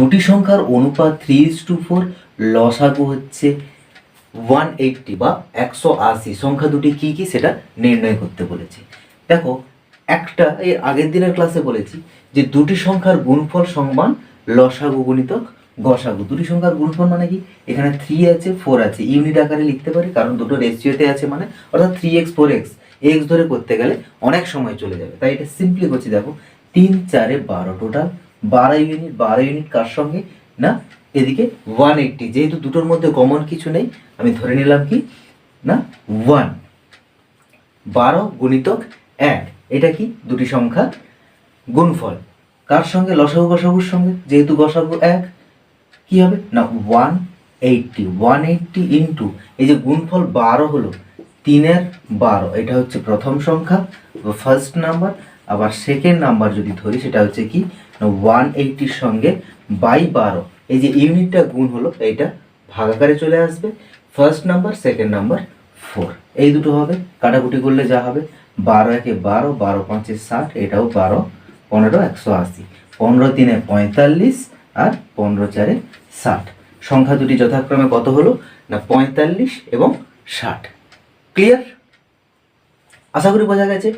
দুটি সংখ্যার অনুপাত থ্রি ইস টু ফোর লসাগু হচ্ছে ওয়ান এইটটি বা একশো আশি। সংখ্যা দুটি কী কী সেটা নির্ণয় করতে বলেছে। দেখো, একটা এর আগের দিনের ক্লাসে বলেছি যে দুটি সংখ্যার গুণফল সমান লসাগু গুণিতক গসাগু। দুটি সংখ্যার গুণফল মানে কি? এখানে থ্রি আছে ফোর আছে। ইউনিট আকারে লিখতে পারি, কারণ দুটো রেশিওতে আছে মানে অর্থাৎ three X four X X ধরে করতে গেলে অনেক সময় চলে যাবে। তাই এটা সিম্পলি করছি, দেখো, তিন, চারে বারো টোটাল বারো ইউনিট বারো ইউনিট কার সঙ্গে? না, এদিকে ওয়ান এইটটি যেহেতু দুটোর মধ্যে কমন কিছু নেই, আমি ধরে নিলাম কি? না ওয়ান বারো গুণিতক এক, এটা কি? দুটি সংখ্যা গুণফল। কার সঙ্গে? লসাগু গসাগুর সঙ্গে, যেহেতু গসাগু এক, কি হবে? না one eighty one eighty into এই যে গুণফল বারো হলো, তিনের বারো, এটা হচ্ছে প্রথম সংখ্যা ফার্স্ট নাম্বার আবার সেকেন্ড নাম্বার যদি ধরি, সেটা হচ্ছে কি? ওয়ান এইটটির সঙ্গে বাই বারো। এই যে ইউনিটটা গুণ হলো, এইটা ভাগাকারে চলে আসবে। First number second number four এই দুটো হবে। কাটাকুটি করলে যা হবে? বারো একে বারো বারো পাঁচে ষাট, এটাও বারো, পনেরো একশো আশি। পনেরো তিনে পঁয়তাল্লিশ আর পনেরো চারে ষাট। সংখ্যা দুটি যথাক্রমে কত হলো? না, পঁয়তাল্লিশ এবং ষাট। ক্লিয়ার আশা করি বোঝা গেছে।